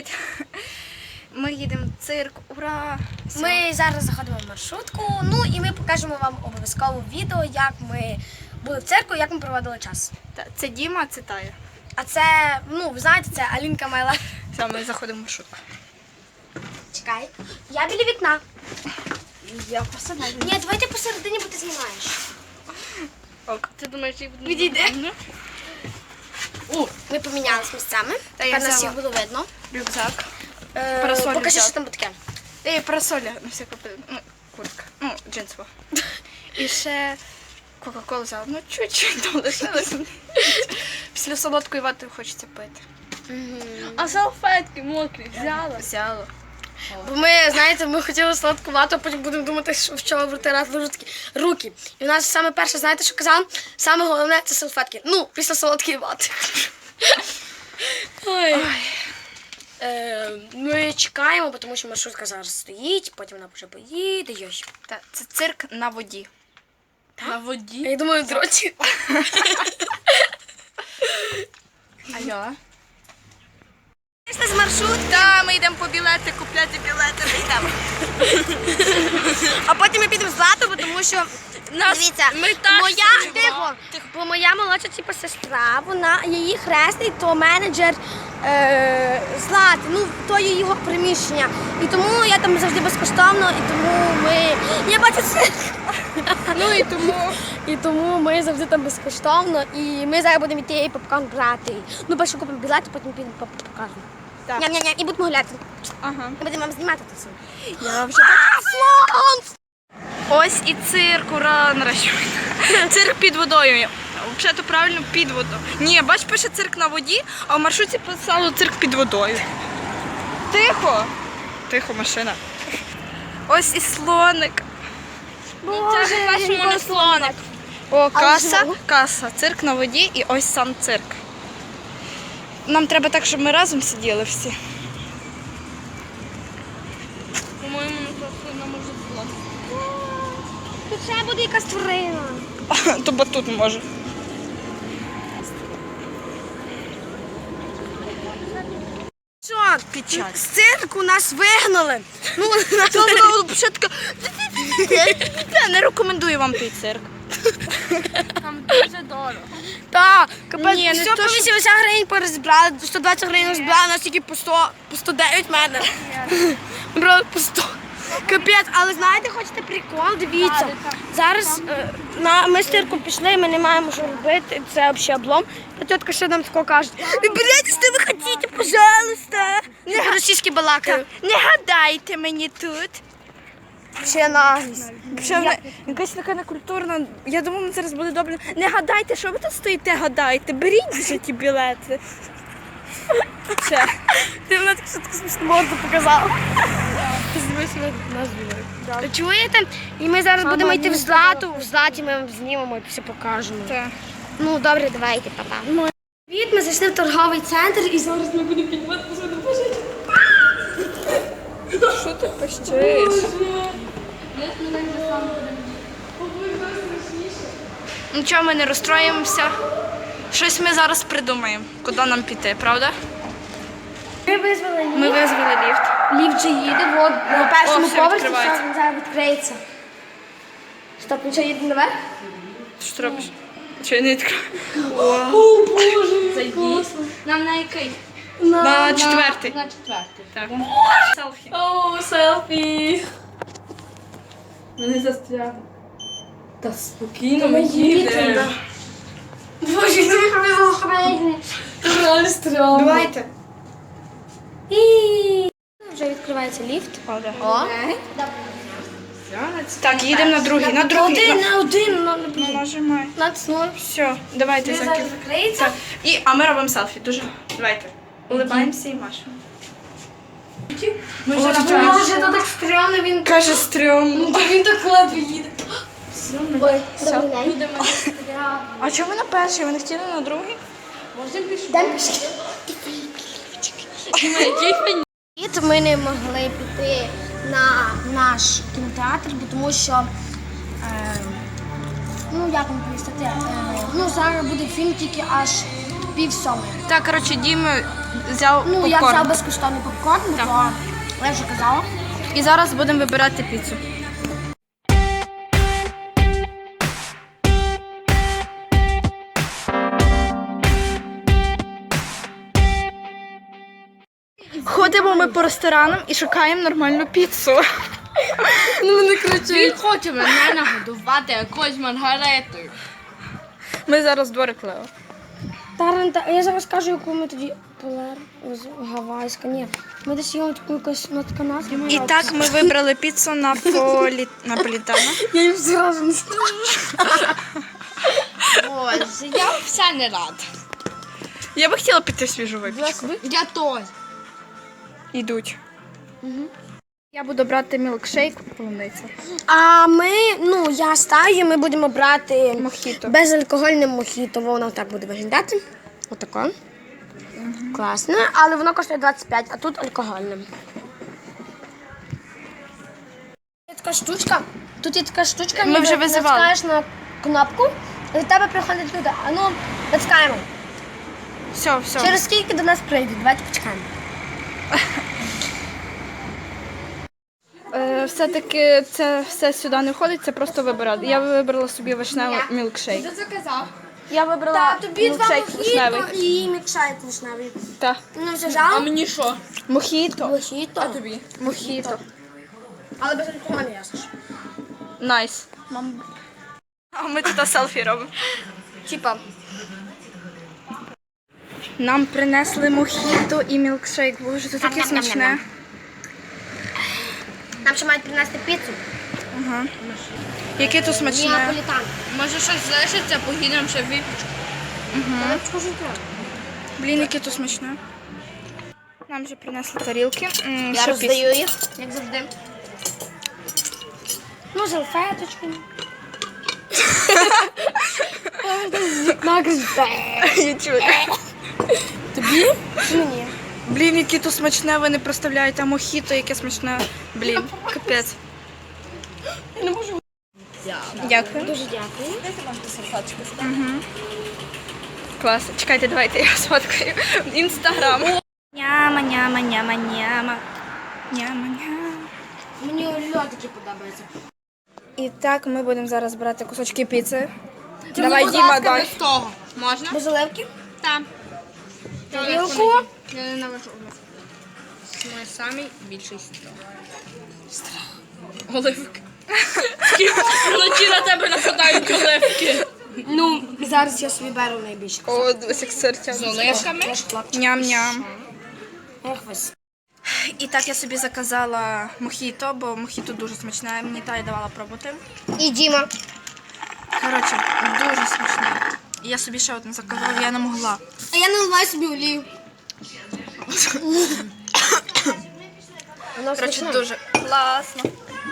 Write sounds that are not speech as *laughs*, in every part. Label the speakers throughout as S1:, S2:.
S1: Привіт! Ми їдемо в цирк. Ура! Все.
S2: Ми зараз заходимо в маршрутку. Ну і ми покажемо вам обов'язково відео, як ми були в церкві, як ми проводили час.
S1: Та- Це Діма, це Тая.
S2: А це, ну, ви знаєте, це Алінка Майла.
S1: Все, ми заходимо в маршрутку.
S2: Чекай. Я біля вікна.
S1: Я посадаю.
S2: Ні, давай ти посередині, бо ти знімаєш.
S1: Ок. Ти думаєш, їх буде?
S2: Відійди. Ми помінялись місцями.
S1: Та я
S2: Тепер нас
S1: взяла.
S2: всіх було видно.
S1: Рюкзак.
S2: Е,
S1: Парасоль
S2: Покажи, що там таке.
S1: Ей, парасоля на всяку випадок. Ну, куртка. Ну, джинсова. І ще Кока-колу взяла. Ну, чуть-чуть там лишилось. Після солодкої вати хочеться пити.
S3: А салфетки мокрі взяла.
S1: Взяла.
S2: Бо ми, знаєте, ми хотіли сладкувати, а потім будемо думати, що в чого витирати ручки. руки. І в нас саме перше, знаєте, що казав? Саме головне це салфетки. Ну, після солодкої вати. Ой. Е, ми чекаємо, бо тому що маршрутка зараз стоїть, потім вона вже поїде. Йой.
S1: Та, це цирк на воді.
S3: На воді.
S2: Я думаю, дроті.
S1: Алло.
S2: Пішли з маршрутки,
S1: Та, ми йдемо по білети, купляти білети, ми йдемо.
S2: а потім ми підемо з Злату, бо тому що Дивіться,
S3: ми так
S2: моя
S3: співчуваємо.
S2: тихо, бо моя молодша типу, сестра, вона її хресний, то менеджер е, Злати, ну то є його приміщення. І тому я там завжди безкоштовно, і тому ми. Я бачу це.
S1: Ну і тому.
S2: І тому ми завжди там безкоштовно. І ми зараз будемо йти попкорн брати. Ну, перше купимо білети, потім підемо по покажемо.
S1: Так.
S2: Ням-ням-ням, і будемо гуляти.
S1: Ага.
S2: І будемо вам знімати це все.
S1: Я вже
S2: Слон!
S1: Ось і цирк, ура, нарешті. Цирк під водою. Взагалі то правильно під водою. Ні, бач, пише цирк на воді, а в маршруті писало цирк під водою. Тихо. Тихо, машина. Ось і слоник.
S2: Боже,
S3: Це по-першому слоник.
S1: О, каса, каса, цирк на воді і ось сам цирк. Нам треба так, щоб ми разом сиділи всі.
S3: По-моєму, не не може була.
S2: Тут ще буде якась тварина. *laughs*
S1: То батут може.
S2: Що? З цирку нас вигнали. Ну,
S1: Це було. Я не рекомендую вам той цирк.
S3: Там дуже дорого.
S2: Так, капець,
S1: Ні, не
S2: все
S1: то,
S2: по
S1: що-
S2: 80 гривень порозбрали, 120 гривень розбрали, нас тільки по 100, по 109 в мене. Брали по 100. Капець, але знаєте, хочете прикол? Дивіться. Зараз е, на, ми з пішли, ми не маємо що робити, це взагалі облом. А тітка ще нам тако каже, вибирайте, що ви хочете, пожалуйста. Не російські балакаю.
S1: Не гадайте мені тут.
S2: Ще наглість.
S1: Що ми, якась така некультурна. Я думаю, ми зараз буде добре. Не гадайте, що ви тут стоїте, гадайте. Беріть вже ті білети. Ще.
S2: Ти мене так таку смішну морду показала. Ти знімаєш наш білет. Чуєте? І ми зараз будемо йти в злату. В златі ми вам знімемо і все покажемо.
S1: Так.
S2: Ну добре, давайте, папа. Привіт, ми зайшли в торговий центр і зараз ми будемо пожити.
S1: Що ти пищиш? Нічого, ми не розстроїмося. Щось ми зараз придумаємо, куди нам піти, правда?
S2: Ми визвали ліфт.
S1: Ми визвали ліфт.
S2: Ліфт же їде, от на першому
S1: все
S2: поверсі,
S1: відкривається.
S2: зараз він зараз відкриється. Стоп, що їде наверх?
S1: Що ти робиш? Чи я не відкрию?
S2: О, Боже,
S3: Зайди. Нам на який?
S1: На четвертий.
S3: На четвертий.
S1: Так. Селфі.
S3: О, селфі. Мене застряг. Та спокійно ми їдемо.
S2: Боже, ти визвали
S3: Реально стрьомно.
S1: Давайте.
S2: І вже відкривається ліфт. О.
S1: Так, їдемо на другий. На другий.
S2: Один на один, ну не
S1: Ну,
S2: блін.
S1: нажимай.
S2: Нацнули.
S1: Все, давайте. Так. І, а ми робимо селфі. Дуже. Давайте. Улибаємося і машемо. Ми вже на
S2: Боже, то так стрьомно, він
S1: Каже стрьомно.
S2: він так ледве їде. Ой, добрий день.
S1: А чому на перший? Ви не хотіли на другий?
S2: Пішки. І ми не могли піти на наш кінотеатр, бо тому що е, ну як вам пояснити, е, ну зараз буде фільм тільки аж пів сьомої.
S1: Так, коротше, Діма взяв
S2: Ну, я взяв безкоштовний попкорн, бо то я вже казала.
S1: І зараз будемо вибирати піцу. Ходимо ми по ресторанам і шукаємо нормальну піцу.
S3: Ну не. Він хоче мене нагодувати якоюсь маргаретою.
S1: Ми зараз двори Клео.
S2: Таранта, я зараз кажу, яку ми тоді полер з гавайська. Ні, ми десь їмо таку якусь така назва.
S1: І так ми вибрали піцу наполі... наполітана.
S2: Я їм зразу не скажу.
S3: Боже, я все не рад.
S1: Я би хотіла піти свіжу випічку.
S3: Я той.
S1: Ідуть. Я буду брати мілкшейк полуниця.
S2: А ми, ну, я стаю, ми будемо брати
S1: Мохіто.
S2: безалкогольне мохіто. Воно так буде виглядати. Отако. Класно, але воно коштує 25, а тут алкогольне. Є така штучка. Тут є така штучка,
S1: Ми
S2: ніби
S1: вже визивали.
S2: натискаєш на кнопку, і до тебе приходять люди. А ну, натискаємо.
S1: Все, все.
S2: Через скільки до нас прийдуть? Давайте почекаємо.
S1: Е, все-таки це все сюди не входить, це просто вибирати. Я вибрала собі вишневий мілкшейк.
S3: Ти заказав?
S1: Я вибрала
S2: Так, тобі два
S1: мілкшейк вишневий.
S2: мохіто і мікшайк вишневий.
S1: Так.
S2: Ну, вже
S3: А мені що?
S1: Мохіто.
S2: Мохіто.
S3: Тобі.
S1: Мохіто.
S2: Але без алкогольне, ясно.
S1: Найс. А ми тут селфі робимо.
S2: Типа,
S1: Нам принесли мохіто і мілкшейк. Боже, це таке смачне.
S2: нам ще мають принести піцу.
S1: Ага. Яке тут смачне.
S2: Неаполітан.
S3: Може щось залишиться, поїдемо ще випічку.
S1: Блін, яке тут смачне. Нам вже принесли тарілки. М,
S2: Я
S1: що
S2: роздаю їх, як завжди. Ну, салфеточки.
S1: Я чую.
S2: Тобі? Мені.
S1: Блін, яке тут смачне, ви не представляєте, а мохіто, яке смачне. Блін, капець.
S2: Я не можу.
S1: Дякую.
S2: Дуже дякую.
S1: Клас. Чекайте, давайте я сфоткаю. Інстаграм. Няма, няма, няма, няма. Няма, няма.
S2: Мені льодики подобаються.
S1: І так ми будемо зараз брати кусочки піци.
S3: Ти
S1: Давай, Діма, дай.
S3: без того. Можна?
S2: Без оливки?
S3: Так.
S2: Тарілку.
S3: Я ненавижу. Ми самі більший страх. Оливки. Вночі на тебе нападають оливки.
S2: Ну, зараз я собі беру найбільше.
S1: О, досі як серця.
S3: З оливками?
S1: Ням-ням.
S2: Ось.
S1: І так я собі заказала мохіто, бо мохіто дуже смачне. Мені Тая давала пробувати.
S2: І Діма.
S1: Коротше, дуже смачне. І я собі ще одне заказала, я не могла.
S2: А я наливаю собі олію. Воно
S1: Коротше,
S2: смачне.
S1: дуже класно.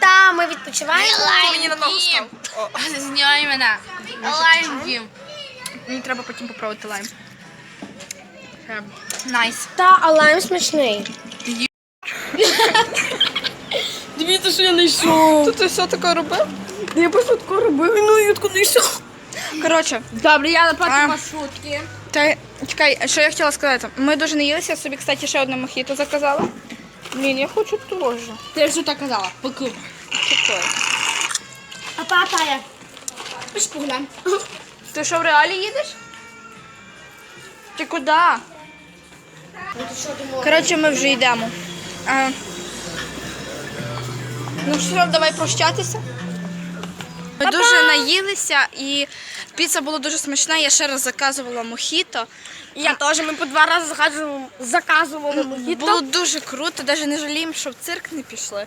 S2: Та, ми відпочиваємо.
S1: Ти мені на ногу став. О,
S3: Знімай мене. Лайм дім.
S1: мені треба потім попробувати лайм. Найс.
S2: Та, а лайм смачний.
S3: Дивіться, що я знайшов.
S1: Тут ти все таке робив?
S2: Я просто тако робив, ну і тако знайшов.
S1: Коротше,
S3: Добре, я
S1: А.
S3: напроти маршрутки.
S1: та, чекай, що я хотіла сказати? Ми дуже не їлися, я собі, кстати, ще одне мохіто заказала. Блін, я хочу теж.
S3: Ти ж так казала. Поки.
S1: Такое.
S2: А папа я. Пиш поглянь.
S1: Ти що в реалі їдеш? Ти куди?
S2: Ну ти що думала?
S1: Коротше, ми вже йдемо. А, ну все, давай прощатися. Ми дуже наїлися і піца була дуже смачна. Я ще раз заказувала мохіто.
S2: Я теж, ми по два рази заказували, заказували мохіто.
S1: Було дуже круто, навіть не жаліємо, що в цирк не пішли.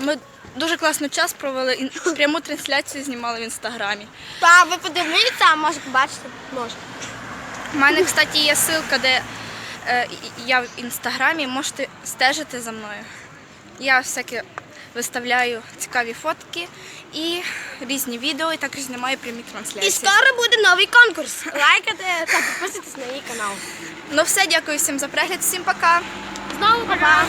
S1: Ми дуже класно час провели і пряму трансляцію знімали в інстаграмі.
S2: Та, ви подивіться, а може побачите? Може.
S1: У мене, кстати, є ссылка, де е, я в інстаграмі можете стежити за мною. Я всяке виставляю цікаві фотки і різні відео, і також знімаю прямі трансляції.
S2: І скоро буде новий конкурс. Лайкайте та підписуйтесь на її канал.
S1: Ну все, дякую всім за перегляд, всім пока.
S2: Знову пока.